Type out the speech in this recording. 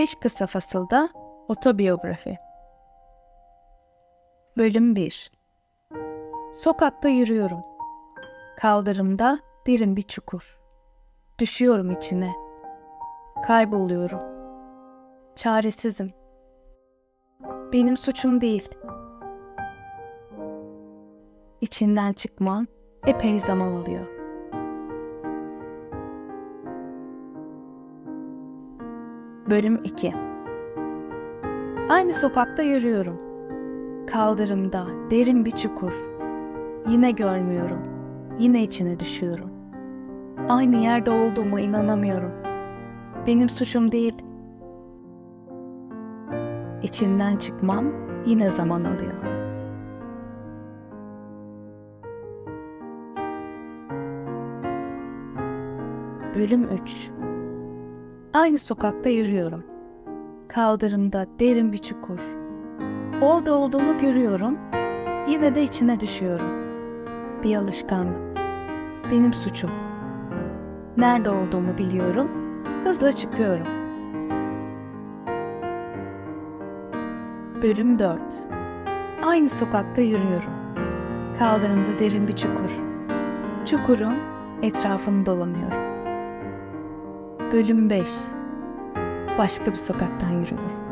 5 kısa fasılda otobiyografi. Bölüm 1 Sokakta yürüyorum. Kaldırımda derin bir çukur. Düşüyorum içine. Kayboluyorum. Çaresizim. Benim suçum değil. İçinden çıkmam epey zaman alıyor. Bölüm 2 Aynı sokakta yürüyorum. Kaldırımda derin bir çukur. Yine görmüyorum. Yine içine düşüyorum. Aynı yerde olduğuma inanamıyorum. Benim suçum değil. İçinden çıkmam yine zaman alıyor. Bölüm 3 Aynı sokakta yürüyorum. Kaldırımda derin bir çukur. Orada olduğunu görüyorum. Yine de içine düşüyorum. Bir alışkanlık. Benim suçum. Nerede olduğumu biliyorum. Hızla çıkıyorum. Bölüm 4 Aynı sokakta yürüyorum. Kaldırımda derin bir çukur. Çukurun etrafını dolanıyorum. Bölüm 5 Başka bir sokaktan yürüyorum.